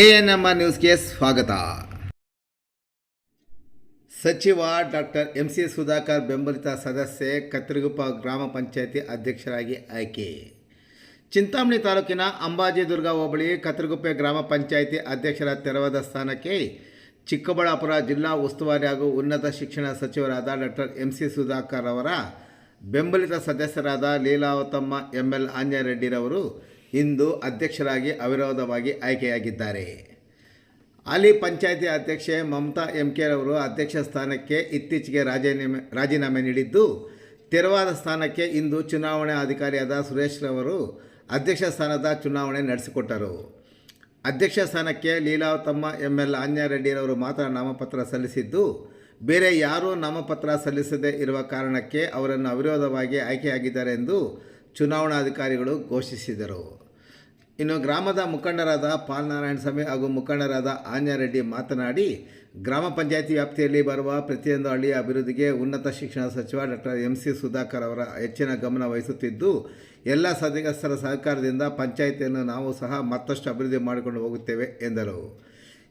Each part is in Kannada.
ಎಎನ್ಎಂಆರ್ ನ್ಯೂಸ್ಗೆ ಸ್ವಾಗತ. ಸಚಿವ ಡಾಕ್ಟರ್ ಎಂ ಸಿ ಸುಧಾಕರ್ ಬೆಂಬಲಿತ ಸದಸ್ಯೆ ಕತ್ತರಿಗುಪ್ಪ ಗ್ರಾಮ ಪಂಚಾಯತಿ ಅಧ್ಯಕ್ಷರಾಗಿ ಆಯ್ಕೆ. ಚಿಂತಾಮಣಿ ತಾಲೂಕಿನ ಅಂಬಾಜಿದುರ್ಗ ಹೋಬಳಿ ಕತ್ತರಿಗುಪ್ಪೆ ಗ್ರಾಮ ಪಂಚಾಯಿತಿ ಅಧ್ಯಕ್ಷರ ತೆರವಾದ ಸ್ಥಾನಕ್ಕೆ ಚಿಕ್ಕಬಳ್ಳಾಪುರ ಜಿಲ್ಲಾ ಉಸ್ತುವಾರಿ ಹಾಗೂ ಉನ್ನತ ಶಿಕ್ಷಣ ಸಚಿವರಾದ ಡಾಕ್ಟರ್ ಎಂ ಸಿ ಸುಧಾಕರ್ ಅವರ ಬೆಂಬಲಿತ ಸದಸ್ಯರಾದ ಲೀಲಾವತಮ್ಮ ಎಂ ಎಲ್ ಆಂಜರೆಡ್ಡಿರವರು ಇಂದು ಅಧ್ಯಕ್ಷರಾಗಿ ಅವಿರೋಧವಾಗಿ ಆಯ್ಕೆಯಾಗಿದ್ದಾರೆ. ಹಾಲಿ ಪಂಚಾಯಿತಿ ಅಧ್ಯಕ್ಷೆ ಮಮತಾ ಎಂ ಕೆರವರು ಅಧ್ಯಕ್ಷ ಸ್ಥಾನಕ್ಕೆ ಇತ್ತೀಚೆಗೆ ರಾಜೀನಾಮೆ ರಾಜೀನಾಮೆ ನೀಡಿದ್ದು, ತೆರವಾದ ಸ್ಥಾನಕ್ಕೆ ಇಂದು ಚುನಾವಣಾ ಅಧಿಕಾರಿಯಾದ ಸುರೇಶ್ ರವರು ಅಧ್ಯಕ್ಷ ಸ್ಥಾನದ ಚುನಾವಣೆ ನಡೆಸಿಕೊಟ್ಟರು. ಅಧ್ಯಕ್ಷ ಸ್ಥಾನಕ್ಕೆ ಲೀಲಾವತಮ್ಮ ಎಂ ಎಲ್ ಆಂಜರೆಡ್ಡಿರವರು ಮಾತ್ರ ನಾಮಪತ್ರ ಸಲ್ಲಿಸಿದ್ದು, ಬೇರೆ ಯಾರೂ ನಾಮಪತ್ರ ಸಲ್ಲಿಸದೇ ಇರುವ ಕಾರಣಕ್ಕೆ ಅವರನ್ನು ಅವಿರೋಧವಾಗಿ ಆಯ್ಕೆಯಾಗಿದ್ದಾರೆ ಎಂದು ಚುನಾವಣಾಧಿಕಾರಿಗಳು ಘೋಷಿಸಿದರು. ಇನ್ನು ಗ್ರಾಮದ ಮುಖಂಡರಾದ ಪಾಲ್ನಾರಾಯಣ ಸ್ವಾಮಿ ಹಾಗೂ ಮುಖಂಡರಾದ ಆನ್ಯಾರೆಡ್ಡಿ ಮಾತನಾಡಿ, ಗ್ರಾಮ ಪಂಚಾಯಿತಿ ವ್ಯಾಪ್ತಿಯಲ್ಲಿ ಬರುವ ಪ್ರತಿಯೊಂದು ಹಳ್ಳಿಯ ಅಭಿವೃದ್ಧಿಗೆ ಉನ್ನತ ಶಿಕ್ಷಣ ಸಚಿವ ಡಾಕ್ಟರ್ ಎಂ ಸಿ ಸುಧಾಕರ್ ಅವರ ಹೆಚ್ಚಿನ ಗಮನ ವಹಿಸುತ್ತಿದ್ದು, ಎಲ್ಲ ಸದಸ್ಯರ ಸಹಕಾರದಿಂದ ಪಂಚಾಯಿತಿಯನ್ನು ನಾವು ಸಹ ಮತ್ತಷ್ಟು ಅಭಿವೃದ್ಧಿ ಮಾಡಿಕೊಂಡು ಹೋಗುತ್ತೇವೆ ಎಂದರು.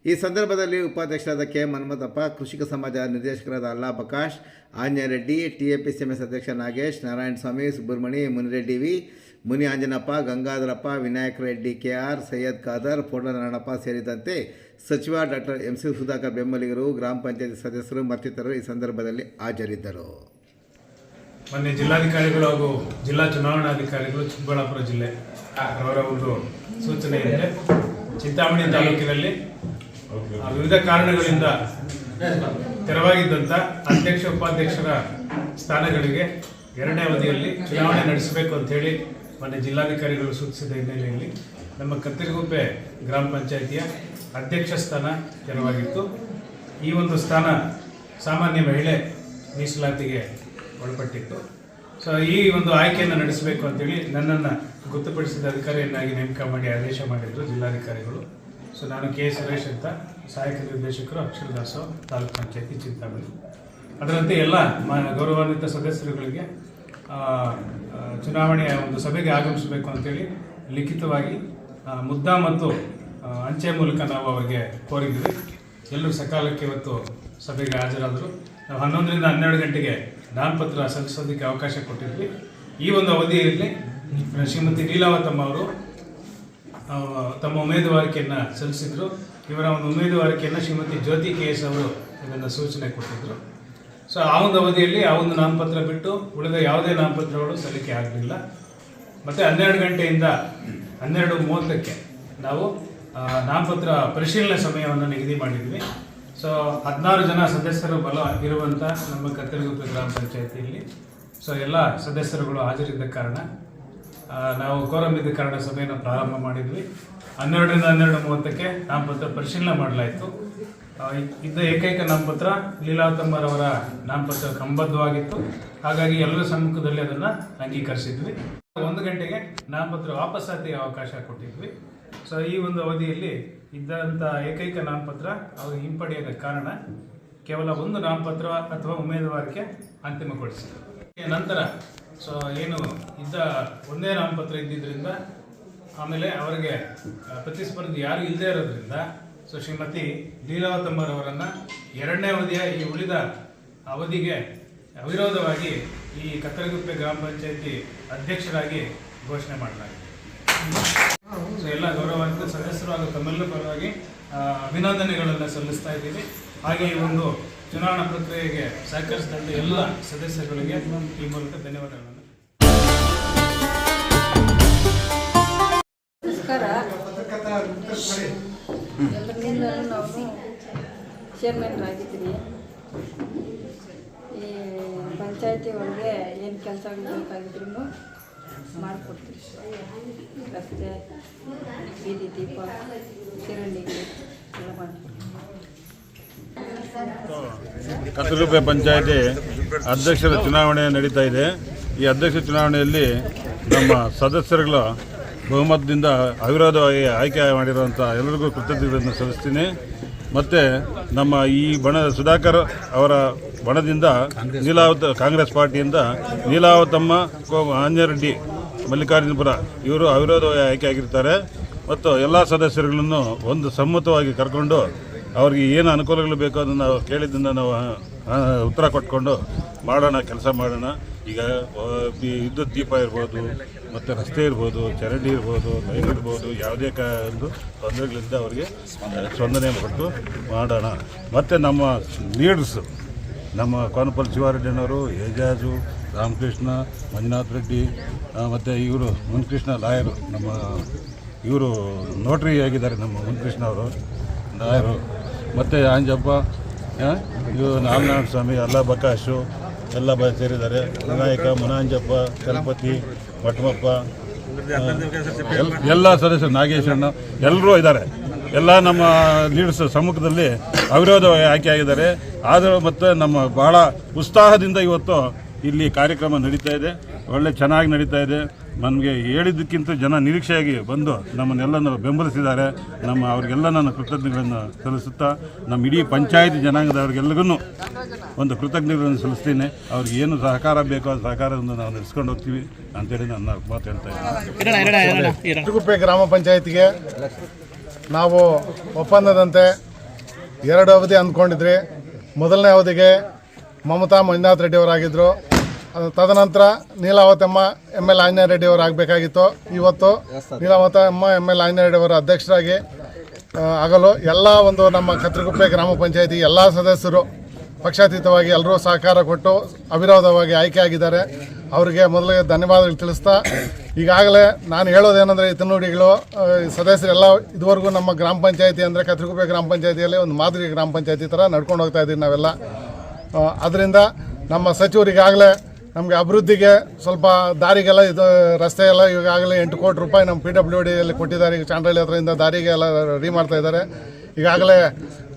ಈ ಸಂದರ್ಭದಲ್ಲಿ ಉಪಾಧ್ಯಕ್ಷರಾದ ಕೆ. ಮನ್ಮಥಪ್ಪ, ಕೃಷಿಕ ಸಮಾಜ ನಿರ್ದೇಶಕರಾದ Alla Prakash Anjanereddy T. A. P. C. M. S. ಅಧ್ಯಕ್ಷ Nagesh, Narayana Swamy Subramani Munireddy V. Muni Anjanappa Gangadharappa, Vinayaka Reddy K R Syed Khader Purnanarayanappa ಸೇರಿದಂತೆ ಸಚಿವ ಡಾಕ್ಟರ್ ಎಂ. ಸಿ. ಸುಧಾಕರ್ ಬೆಂಬಲಿಗರು, ಗ್ರಾಮ ಪಂಚಾಯತ್ ಸದಸ್ಯರು ಮತ್ತಿತರರು ಈ ಸಂದರ್ಭದಲ್ಲಿ ಹಾಜರಿದ್ದರು. ಮೊನ್ನೆ ಜಿಲ್ಲಾಧಿಕಾರಿಗಳು ಹಾಗೂ ಜಿಲ್ಲಾ ಚುನಾವಣಾಧಿಕಾರಿಗಳು, ಚಿಕ್ಕಬಳ್ಳಾಪುರ ಜಿಲ್ಲೆ ಅವರ ಒಂದು ಸೂಚನೆಯಂತೆ ಚಿಂತಾಮಣಿ ತಾಲೂಕಿನಲ್ಲಿ ವಿವಿಧ ಕಾರಣಗಳಿಂದ ತೆರವಾಗಿದ್ದಂಥ ಅಧ್ಯಕ್ಷ, ಉಪಾಧ್ಯಕ್ಷರ ಸ್ಥಾನಗಳಿಗೆ ಎರಡನೇ ಅವಧಿಯಲ್ಲಿ ಚುನಾವಣೆ ನಡೆಸಬೇಕು ಅಂತ ಹೇಳಿ ಮೊನ್ನೆ ಜಿಲ್ಲಾಧಿಕಾರಿಗಳು ಸೂಚಿಸಿದ ಹಿನ್ನೆಲೆಯಲ್ಲಿ ನಮ್ಮ ಕತ್ತರಿಗುಪ್ಪೆ ಗ್ರಾಮ ಪಂಚಾಯಿತಿಯ ಅಧ್ಯಕ್ಷ ಸ್ಥಾನ ತೆರವಾಗಿತ್ತು. ಈ ಒಂದು ಸ್ಥಾನ ಸಾಮಾನ್ಯ ಮಹಿಳೆ ಮೀಸಲಾತಿಗೆ ಒಳಪಟ್ಟಿತ್ತು. ಸೊ ಈ ಒಂದು ಆಯ್ಕೆಯನ್ನು ನಡೆಸಬೇಕು ಅಂತೇಳಿ ನನ್ನನ್ನು ಗೊತ್ತುಪಡಿಸಿದ ಅಧಿಕಾರಿಯನ್ನಾಗಿ ನೇಮಕ ಮಾಡಿ ಆದೇಶ ಮಾಡಿದ್ರು ಜಿಲ್ಲಾಧಿಕಾರಿಗಳು. ಸೊ ನಾನು ಕೆ ಸುರೇಶ್ ಅಂತ ಸಹಾಯಕ ನಿರ್ದೇಶಕರು ಅಕ್ಷರದಾಸು ತಾಲೂಕು ಪಂಚಾಯಿತಿ ಚಿಂತಾಮಣಿ. ಅದರಂತೆ ಎಲ್ಲ ಮಾ ಗೌರವಾನ್ವಿತ ಸದಸ್ಯರುಗಳಿಗೆ ಚುನಾವಣೆಯ ಒಂದು ಸಭೆಗೆ ಆಗಮಿಸಬೇಕು ಅಂತೇಳಿ ಲಿಖಿತವಾಗಿ ಮುದ್ದ ಮತ್ತು ಅಂಚೆ ಮೂಲಕ ನಾವು ಅವರಿಗೆ ಕೋರಿದ್ವಿ ಎಲ್ಲರೂ ಸಕಾಲಕ್ಕೆ ಇವತ್ತು ಸಭೆಗೆ ಹಾಜರಾದರು. ನಾವು ಹನ್ನೊಂದರಿಂದ ಹನ್ನೆರಡು ಗಂಟೆಗೆ ನಾಮಪತ್ರ ಸಲ್ಲಿಸೋದಕ್ಕೆ ಅವಕಾಶ ಕೊಟ್ಟಿದ್ವಿ. ಈ ಒಂದು ಅವಧಿಯಲ್ಲಿ ಶ್ರೀಮತಿ ಲೀಲಾವತಮ್ಮ ಅವರು ತಮ್ಮ ಉಮೇದುವಾರಿಕೆಯನ್ನು ಸಲ್ಲಿಸಿದ್ರು. ಇವರ ಒಂದು ಉಮೇದುವಾರಿಕೆಯನ್ನು ಶ್ರೀಮತಿ ಜ್ಯೋತಿ ಕೆ ಎಸ್ ಅವರು ಇದನ್ನು ಸೂಚನೆ ಕೊಟ್ಟಿದ್ರು. ಸೊ ಆ ಒಂದು ಅವಧಿಯಲ್ಲಿ ಆ ಒಂದು ನಾಮಪತ್ರ ಬಿಟ್ಟು ಉಳಿದ ಯಾವುದೇ ನಾಮಪತ್ರಗಳು ಸಲ್ಲಿಕೆ ಆಗಲಿಲ್ಲ. ಮತ್ತು ಹನ್ನೆರಡು ಗಂಟೆಯಿಂದ ಹನ್ನೆರಡು ಮೂವತ್ತಕ್ಕೆ ನಾವು ನಾಮಪತ್ರ ಪರಿಶೀಲನೆ ಸಮಯವನ್ನು ನಿಗದಿ ಮಾಡಿದ್ವಿ. ಸೊ ಹದಿನಾರು ಜನ ಸದಸ್ಯರು ಬಲ ಇರುವಂಥ ನಮ್ಮ ಕತ್ತರಿಗುಪ್ಪೆ ಗ್ರಾಮ ಪಂಚಾಯತಿಯಲ್ಲಿ. ಸೊ ಎಲ್ಲ ಸದಸ್ಯರುಗಳು ಹಾಜರಿದ್ದ ಕಾರಣ ನಾವು ಕೋರಂ ಕಾರಣ ಸಭೆಯನ್ನು ಪ್ರಾರಂಭ ಮಾಡಿದ್ವಿ. ಹನ್ನೆರಡರಿಂದ ಹನ್ನೆರಡು ಮೂವತ್ತಕ್ಕೆ ನಾಮಪತ್ರ ಪರಿಶೀಲನೆ ಮಾಡಲಾಯಿತು. ಇದ್ದ ಏಕೈಕ ನಾಮಪತ್ರ ಲೀಲಾವತಮ್ಮರವರ ನಾಮಪತ್ರ ಕಂಬದ್ಧವಾಗಿತ್ತು ಹಾಗಾಗಿ ಎಲ್ಲರ ಸಮ್ಮುಖದಲ್ಲಿ ಅದನ್ನು ಅಂಗೀಕರಿಸಿದ್ವಿ. ಒಂದು ಗಂಟೆಗೆ ನಾಮಪತ್ರ ವಾಪಸ್ಸಾತಿಗೆ ಅವಕಾಶ ಕೊಟ್ಟಿದ್ವಿ. ಸೊ ಈ ಒಂದು ಅವಧಿಯಲ್ಲಿ ಇದ್ದಂಥ ಏಕೈಕ ನಾಮಪತ್ರ ಅವರು ಹಿಂಪಡೆಯದ ಕಾರಣ ಕೇವಲ ಒಂದು ನಾಮಪತ್ರ ಅಥವಾ ಉಮೇದುವಾರಿಕೆ ಅಂತಿಮಗೊಳಿಸಿದರು. ನಂತರ ಸೊ ಏನು ಇದ್ದ ಒಂದೇ ನಾಮಪತ್ರ ಇದ್ದಿದ್ದರಿಂದ ಆಮೇಲೆ ಅವರಿಗೆ ಪ್ರತಿಸ್ಪರ್ಧಿ ಯಾರು ಇಲ್ಲದೇ ಇರೋದ್ರಿಂದ ಸೊ ಶ್ರೀಮತಿ ಲೀಲಾವತಮ್ಮರವರನ್ನು ಎರಡನೇ ಅವಧಿಯ ಈ ಉಳಿದ ಅವಧಿಗೆ ಅವಿರೋಧವಾಗಿ ಈ ಕತ್ತಲಗುಪ್ಪೆ ಗ್ರಾಮ ಪಂಚಾಯಿತಿ ಅಧ್ಯಕ್ಷರಾಗಿ ಘೋಷಣೆ ಮಾಡಲಾಗಿದೆ. ಸೊ ಎಲ್ಲ ಗೌರವಾನ್ವಿತ ಸದಸ್ಯರು ಹಾಗೂ ತಮ್ಮೆಲ್ಲರ ಪರವಾಗಿ ಅಭಿನಂದನೆಗಳನ್ನು ಸಲ್ಲಿಸ್ತಾ ಇದ್ದೀವಿ. ಹಾಗೆ ಈ ಒಂದು ಚುನಾವಣಾ ಪ್ರಕ್ರಿಯೆಗೆ ಸಹಕರಿಸಿದಂಥ ಎಲ್ಲ ಸದಸ್ಯರುಗಳಿಗೆ ಈ ಮೂಲಕ ಧನ್ಯವಾದಗಳನ್ನು. ನಮಸ್ಕಾರ. ಎಲ್ಲರಿಂದ ನಾವು ಚೇರ್ಮನ್ರಾಗಿದ್ದೀವಿ ಈ ಪಂಚಾಯತಿ ಒಳಗೆ ಏನು ಕೆಲಸ ಬೇಕಾಗಿದ್ರು ಮಾಡಿಕೊಡ್ತೀವಿ ರಸ್ತೆ ಬೀದಿ ದೀಪ ಚರಂಡಿ ಎಲ್ಲ ಮಾಡಿಕೊಡ್ತೀವಿ ಕತ್ತಲುಪೆ ಪಂಚಾಯತಿ ಅಧ್ಯಕ್ಷರ ಚುನಾವಣೆ ನಡೀತಾ ಇದೆ. ಈ ಅಧ್ಯಕ್ಷ ಚುನಾವಣೆಯಲ್ಲಿ ನಮ್ಮ ಸದಸ್ಯರುಗಳ ಬಹುಮತದಿಂದ ಅವಿರೋಧವಾಗಿ ಆಯ್ಕೆ ಮಾಡಿರುವಂಥ ಎಲ್ಲರಿಗೂ ಕೃತಜ್ಞತೆಗಳನ್ನು ಸಲ್ಲಿಸ್ತೀನಿ. ಮತ್ತು ನಮ್ಮ ಈ ಬಣ ಸುಧಾಕರ್ ಅವರ ಬಣದಿಂದ ನೀಲಾವತ ಕಾಂಗ್ರೆಸ್ ಪಾರ್ಟಿಯಿಂದ ನೀಲಾವತಮ್ಮ, ಕೋ ಆಂಜರೆಡ್ಡಿ ಮಲ್ಲಿಕಾರ್ಜುನಪುರ ಇವರು ಅವಿರೋಧವಾಗಿ ಆಯ್ಕೆ ಆಗಿರ್ತಾರೆ. ಮತ್ತು ಎಲ್ಲ ಸದಸ್ಯರುಗಳನ್ನು ಒಂದು ಸಮ್ಮತವಾಗಿ ಕರ್ಕೊಂಡು ಅವ್ರಿಗೆ ಏನು ಅನುಕೂಲಗಳು ಬೇಕೋ ಅದನ್ನು ನಾವು ಕೇಳಿದ್ದನ್ನು ನಾವು ಉತ್ತರ ಕೊಟ್ಕೊಂಡು ಮಾಡೋಣ, ಕೆಲಸ ಮಾಡೋಣ. ಈಗ ವಿದ್ಯುತ್ ದೀಪ ಇರ್ಬೋದು, ಮತ್ತು ರಸ್ತೆ ಇರ್ಬೋದು, ಚರಂಡಿ ಇರ್ಬೋದು ಲೈನ್ ಇರ್ಬೋದು ಯಾವುದೇ ಕ, ಒಂದು ತೊಂದರೆಗಳಿಂದ ಅವರಿಗೆ ಸ್ಪಂದನೆ ಕೊಟ್ಟು ಮಾಡೋಣ. ಮತ್ತು ನಮ್ಮ ಲೀಡರ್ಸ್, ನಮ್ಮ ಕೋನಪಲ್ ಶಿವಾರೆಡ್ಡಿನವರು, ಏಜಾಜು, ರಾಮಕೃಷ್ಣ, ಮಂಜುನಾಥ್ ರೆಡ್ಡಿ ಮತ್ತು ಇವರು, ಮುನ್ಕೃಷ್ಣ ಲಾಯರು, ನಮ್ಮ, ಇವರು ನೋಟ್ರಿ ಆಗಿದ್ದಾರೆ ನಮ್ಮ ಮುನ್ಕೃಷ್ಣ ಅವರು, ಲಾಯರು. ಮತ್ತು ಆಂಜಪ್ಪ ಇವರು ನಾರಾಯಣ ಸ್ವಾಮಿ, ಅಲ್ಲಾ ಬಕಾಶು ಎಲ್ಲ ಬ ಸೇರಿದ್ದಾರೆ ವಿನಾಯಕ, ಮುನಾಂಜಪ್ಪ ಚಲಪತಿ ಎಲ್- ಎಲ್ಲ ಸದಸ್ಯರು ನಾಗೇಶಣ್ಣ ಎಲ್ಲರೂ ಇದ್ದಾರೆ. ಎಲ್ಲ ನಮ್ಮ ಲೀಡರ್ಸ್ ಸಮ್ಮುಖದಲ್ಲಿ ಅವಿರೋಧವಾಗಿ ಆಯ್ಕೆ ಆಗಿದ್ದಾರೆ ಆದರೂ ಮತ್ತು ನಮ್ಮ ಬಹಳ ಉತ್ಸಾಹದಿಂದ ಇವತ್ತು ಇಲ್ಲಿ ಕಾರ್ಯಕ್ರಮ ನಡೀತಾ ಇದೆ. ಒಳ್ಳೆ ಚೆನ್ನಾಗಿ ನಡೀತಾ ಇದೆ. ನಮಗೆ ಹೇಳಿದ್ದಕ್ಕಿಂತ ಜನ ನಿರೀಕ್ಷೆಯಾಗಿ ಬಂದು ನಮ್ಮನ್ನೆಲ್ಲನೂ ಬೆಂಬಲಿಸಿದ್ದಾರೆ. ನಮ್ಮ ಅವ್ರಿಗೆಲ್ಲ ನನ್ನ ಕೃತಜ್ಞತೆಗಳನ್ನು ಸಲ್ಲಿಸುತ್ತಾ ನಮ್ಮ ಇಡೀ ಪಂಚಾಯತ್ ಜನಾಂಗದವ್ರಿಗೆಲ್ಲರಿಗೂ ಒಂದು ಕೃತಜ್ಞತೆಗಳನ್ನು ಸಲ್ಲಿಸ್ತೀನಿ. ಅವ್ರಿಗೆ ಏನು ಸಹಕಾರ ಬೇಕೋ ಆ ಸಹಕಾರವನ್ನು ನಾವು ನಡೆಸ್ಕೊಂಡು ಹೋಗ್ತೀವಿ ಅಂತೇಳಿ ನನ್ನ ಮಾತು ಹೇಳ್ತಾ ಇದ್ದೀನಿ. ಗ್ರಾಮ ಪಂಚಾಯತಿಗೆ ನಾವು ಒಪ್ಪಂದದಂತೆ ಎರಡು ಅವಧಿ ಅಂದ್ಕೊಂಡಿದ್ರಿ. ಮೊದಲನೇ ಅವಧಿಗೆ ಮಮತಾ ಮಂಜುನಾಥ್ ರೆಡ್ಡಿಯವರಾಗಿದ್ದರು ತದನಂತರ ನೀಲಾವತಮ್ಮ ಎಂ ಎಲ್ ಆಂಜನೇಯ ರೆಡ್ಡಿ ಅವರು ಆಗಬೇಕಾಗಿತ್ತು. ಇವತ್ತು ನೀಲಾವತಮ್ಮ ಎಂ ಎಲ್ ಆಂಜನೇಯ ರೆಡ್ಡಿ ಅವರ ಅಧ್ಯಕ್ಷರಾಗಿ ಆಗಲು ಎಲ್ಲ ಒಂದು ನಮ್ಮ ಕತ್ರಗುಪ್ಪೆ ಗ್ರಾಮ ಪಂಚಾಯತಿ ಎಲ್ಲ ಸದಸ್ಯರು ಪಕ್ಷಾತೀತವಾಗಿ ಎಲ್ಲರೂ ಸಹಕಾರ ಕೊಟ್ಟು ಅವಿರೋಧವಾಗಿ ಆಯ್ಕೆ ಆಗಿದ್ದಾರೆ. ಅವರಿಗೆ ಮೊದಲಿಗೆ ಧನ್ಯವಾದಗಳು ತಿಳಿಸ್ತಾ ಈಗಾಗಲೇ ನಾನು ಹೇಳೋದೇನೆಂದರೆ ಈ ತಿನ್ನುಡಿಗಳು ಸದಸ್ಯರೆಲ್ಲ ಇದುವರೆಗೂ ನಮ್ಮ ಗ್ರಾಮ ಪಂಚಾಯತಿ ಅಂದರೆ ಕತ್ರಗುಪ್ಪೆ ಗ್ರಾಮ ಪಂಚಾಯತಿಯಲ್ಲಿ ಒಂದು ಮಾದರಿ ಗ್ರಾಮ ಪಂಚಾಯತಿ ಥರ ನಡ್ಕೊಂಡು ಹೋಗ್ತಾ ಇದ್ದೀವಿ ನಾವೆಲ್ಲ. ಅದರಿಂದ ನಮ್ಮ ಸಚಿವರಿಗಾಗಲೇ ನಮಗೆ ಅಭಿವೃದ್ಧಿಗೆ ಸ್ವಲ್ಪ ದಾರಿಗೆಲ್ಲ ಇದು, ರಸ್ತೆ ಎಲ್ಲ ಈಗಾಗಲೇ ಎಂಟು ಕೋಟಿ ರೂಪಾಯಿ ನಮ್ಮ ಪಿ ಡಬ್ಲ್ಯೂ ಡಿಯಲ್ಲಿ ಕೊಟ್ಟಿದ್ದಾರೆ. ಈಗ ಚಾಂಡ್ರಳ್ಳಿ ಹತ್ರದಿಂದ ದಾರಿಗೆ ಎಲ್ಲ ರೆಡಿ ಮಾಡ್ತಾ ಇದ್ದಾರೆ. ಈಗಾಗಲೇ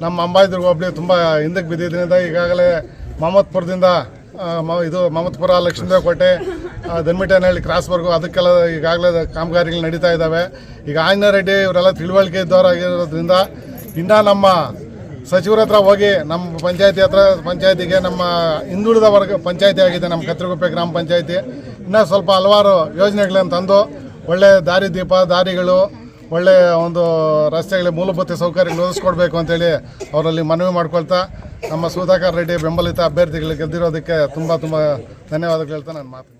ನಮ್ಮ ಅಂಬಾಯಿದುರ್ಗ ಹೋಬಳಿ ತುಂಬ ಹಿಂದಕ್ಕೆ ಬಿದ್ದಿದ್ದರಿಂದ ಈಗಾಗಲೇ ಮಹಮ್ಮದ್ಪುರದಿಂದ ಇದು ಮಾಮತ್ಪುರ ಲಕ್ಷ್ಮೀದೇವ ಕೋಟೆ ದನ್ಮಿಟನಹಳ್ಳಿ ಕ್ರಾಸ್ವರೆಗೂ ಅದಕ್ಕೆಲ್ಲ ಈಗಾಗಲೇ ಕಾಮಗಾರಿಗಳು ನಡೀತಾ ಇದ್ದಾವೆ. ಈಗ ಆಂಜನೇಯ ರೆಡ್ಡಿ ಇವರೆಲ್ಲ ತಿಳುವಳಿಕೆ ಇದ್ದವರಾಗಿರೋದ್ರಿಂದ ಇನ್ನೂ ನಮ್ಮ ಸಚಿವರ ಹತ್ರ ಹೋಗಿ ನಮ್ಮ ಪಂಚಾಯತಿ ಹತ್ರ, ಪಂಚಾಯತಿಗೆ ನಮ್ಮ ಹಿಂದುಳಿದ ವರ್ಗ ಪಂಚಾಯತಿ ಆಗಿದೆ, ನಮ್ಮ ಕತ್ರಗುಪ್ಪೆ ಗ್ರಾಮ ಪಂಚಾಯತಿ. ಇನ್ನೂ ಸ್ವಲ್ಪ ಹಲವಾರು ಯೋಜನೆಗಳನ್ನು ತಂದು ಒಳ್ಳೆ ದಾರಿ ದೀಪ, ದಾರಿಗಳು, ಒಳ್ಳೆ ಒಂದು ರಸ್ತೆಗಳಿಗೆ ಮೂಲಭೂತ ಸೌಕರ್ಯಗಳು ಒದಗಿಸ್ಕೊಡ್ಬೇಕು ಅಂತೇಳಿ ಅವರಲ್ಲಿ ಮನವಿ ಮಾಡ್ಕೊಳ್ತಾ ನಮ್ಮ ಸುಧಾಕರ್ ರೆಡ್ಡಿ ಬೆಂಬಲಿತ ಅಭ್ಯರ್ಥಿಗಳಿಗೆ ಗೆದ್ದಿರೋದಕ್ಕೆ ತುಂಬ ತುಂಬ ಧನ್ಯವಾದಗಳು ಹೇಳ್ತಾ ನಾನು ಮಾತು.